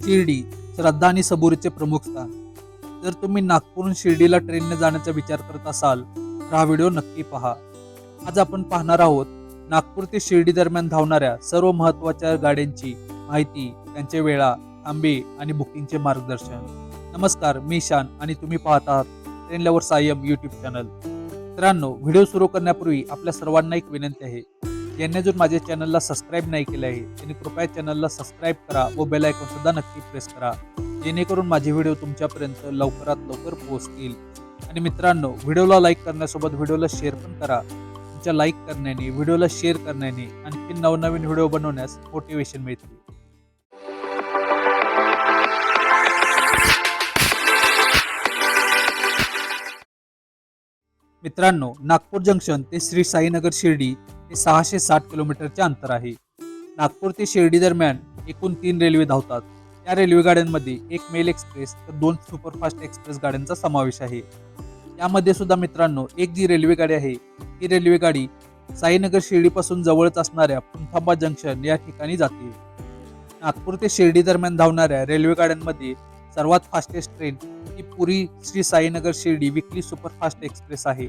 शिर्डी श्रद्धा आणि सबुरीचे प्रमुख स्थान. जर तुम्ही नागपूरहून शिर्डीला ट्रेनने जाण्याचा विचार करत असाल तर हा व्हिडिओ नक्की पहा. आज आपण पाहणार आहोत नागपूर ते शिर्डी दरम्यान धावणाऱ्या सर्व महत्त्वाच्या गाड्यांची माहिती त्यांचे वेळा थांबे आणि बुकिंगचे मार्गदर्शन. नमस्कार मी शान आणि तुम्ही पाहत आहात train lover Sayam YouTube channel मित्रांनो व्हिडिओ सुरू करण्यापूर्वी आपल्या सर्वांना एक विनंती आहे. यांनी अजून माझ्या चॅनलला सबस्क्राईब नाही केले आहे त्यांनी कृपया चॅनलला सबस्क्राईब करा व बेल आयकॉन सुद्धा नक्की प्रेस करा. जेणेकरून माझे व्हिडिओ तुमच्यापर्यंत लवकरात लवकर पोहोचतील. आणि मित्रांनो व्हिडिओला लाईक करण्यासोबत व्हिडिओला शेअर पण करा. तुमच्या लाईक करण्याने व्हिडिओला शेअर करण्याने आणखी नवनवीन व्हिडिओ बनवण्यास मोटिवेशन मिळते मित्रांनो नागपूर जंक्शन ते श्री साईनगर शिर्डी हे सहाशे साठ किलोमीटरचे अंतर आहे. नागपूर ते शिर्डी दरम्यान एकूण तीन रेल्वे धावतात. या रेल्वे गाड्यांमध्ये एक मेल एक्सप्रेस तर दोन सुपरफास्ट एक्सप्रेस गाड्यांचा समावेश आहे. यामध्ये सुद्धा मित्रांनो एक जी रेल्वे गाडी आहे ही रेल्वे गाडी साईनगर शिर्डीपासून जवळच असणाऱ्या पुंथांबा जंक्शन या ठिकाणी जाते. नागपूर ते शिर्डी दरम्यान धावणाऱ्या रेल्वे गाड्यांमध्ये सर्वात फास्टेस्ट ट्रेन ही Puri Shri Sainagar Shirdi weekly superfast express आहे.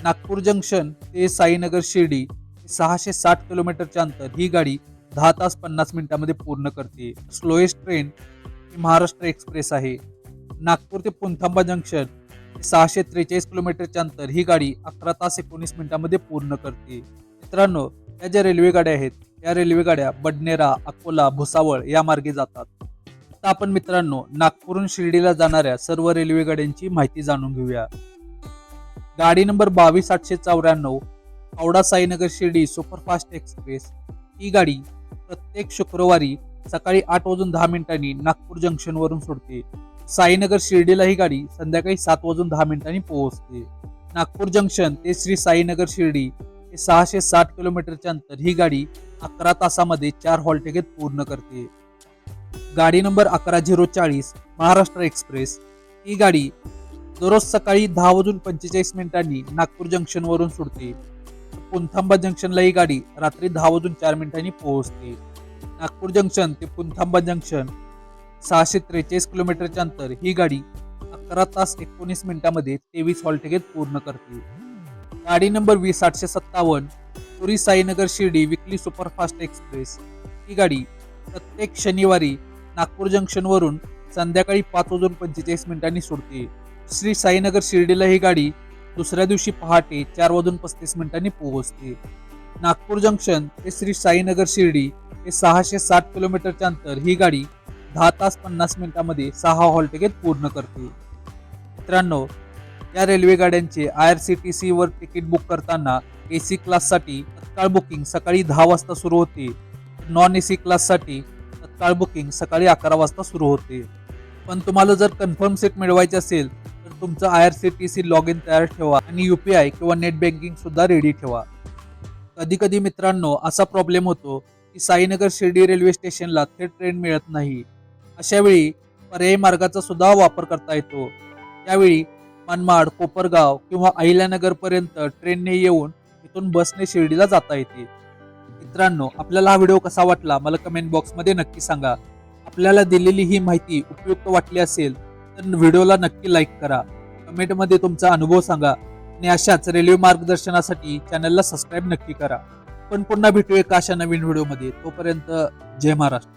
नागपूर जंक्शन ते साईनगर शिर्डी सहाशे साठ किलोमीटरच्या अंतर ही गाडी दहा तास पन्नास मिनिटांमध्ये पूर्ण करते. स्लोएस्ट ट्रेन ही महाराष्ट्र एक्सप्रेस आहे. नागपूर ते पुंथांबा जंक्शन सहाशे त्रेचाळीस किलोमीटरच्या अंतर ही गाडी अकरा तास एकोणीस मिनिटांमध्ये पूर्ण करते. मित्रांनो या ज्या रेल्वे गाड्या आहेत या रेल्वे गाड्या बडनेरा अकोला भुसावळ या मार्गे जातात. आता आपण मित्रांनो नागपूरहून शिर्डीला जाणाऱ्या सर्व रेल्वे गाड्यांची माहिती जाणून घेऊया. गाडी नंबर बावीस आठशे चौऱ्याण्णव हावडा साईनगर शिर्डी सुपरफास्ट एक्सप्रेस. ही गाडी प्रत्येक शुक्रवारी सकाळी आठ वाजून दहा मिनिटांनी नागपूर जंक्शनवरून सोडते. साईनगर शिर्डीला ही गाडी संध्याकाळी सात वाजून दहा मिनिटांनी पोहोचते. नागपूर जंक्शन ते श्री साईनगर शिर्डी हे सहाशे साठ किलोमीटरच्या अंतर ही गाडी अकरा तासामध्ये चार हॉल पूर्ण करते. गाडी नंबर अकरा झिरो चाळीस महाराष्ट्र एक्सप्रेस. ही गाडी दररोज सकाळी दहा वाजून पंचेचाळीस मिनिटांनी नागपूर जंक्शनवरून सुटते. पुंथांबा जंक्शनला ही गाडी रात्री दहा वाजून चार मिनिटांनी पोहोचते. नागपूर जंक्शन ते पुंथांबा जंक्शन सहाशे त्रेचाळीस किलोमीटरच्या अंतर ही गाडी अकरा तास एकोणीस मिनिटांमध्ये तेवीस हॉलटिकेत पूर्ण करते. गाडी नंबर वीस आठशे सत्तावन्न Puri Sainagar Shirdi weekly superfast express. ही गाडी प्रत्येक शनिवारी नागपूर जंक्शनवरून संध्याकाळी पाच वाजून पंचेचाळीस मिनिटांनी सुटते श्री साईनगर शिर्डीला ही गाडी दुसऱ्या दिवशी पहाटे चार वाजून पस्तीस मिनिटांनी पोहोचते. नागपूर जंक्शन ते श्री साईनगर शिर्डी ते सहाशे साठ किलोमीटरच्या अंतर ही गाडी दहा तास पन्नास मिनिटांमध्ये सहा हॉल तिकीट पूर्ण करते. मित्रांनो या रेल्वे गाड्यांचे आय आर सी टी सीवर तिकीट बुक करताना ए सी क्लाससाठी तत्काळ बुकिंग सकाळी दहा वाजता सुरू होते. नॉन ए सी क्लाससाठी तत्काळ बुकिंग सकाळी अकरा वाजता सुरू होते. पण तुम्हाला जर कन्फर्म सीट मिळवायचे असेल तर तुमचं I R C T C log in तयार ठेवा आणि यू पी आय किंवा नेट बँकिंग सुद्धा रेडी ठेवा. कधी कधी मित्रांनो असा प्रॉब्लेम होतो की साईनगर शिर्डी रेल्वे स्टेशनला थेट ट्रेन मिळत नाही. अशावेळी पर्यायी मार्गाचा सुद्धा वापर करता येतो. त्यावेळी मनमाड कोपरगाव किंवा अहिल्यानगरपर्यंत ट्रेनने येऊन इथून बसने शिर्डीला जाता येते. मित्रांनो आपल्याला हा व्हिडिओ कसा वाटला मला कमेंट बॉक्समध्ये नक्की सांगा. आपल्याला दिलेली ही माहिती उपयुक्त वाटली असेल तर व्हिडिओला नक्की लाईक करा. कमेंटमध्ये तुमचा अनुभव सांगा. आणि अशाच रेल्वे मार्गदर्शनासाठी चॅनलला सबस्क्राईब नक्की करा. पण पुन्हा भेटूया एका अशा नवीन व्हिडिओमध्ये. तोपर्यंत जय महाराष्ट्र.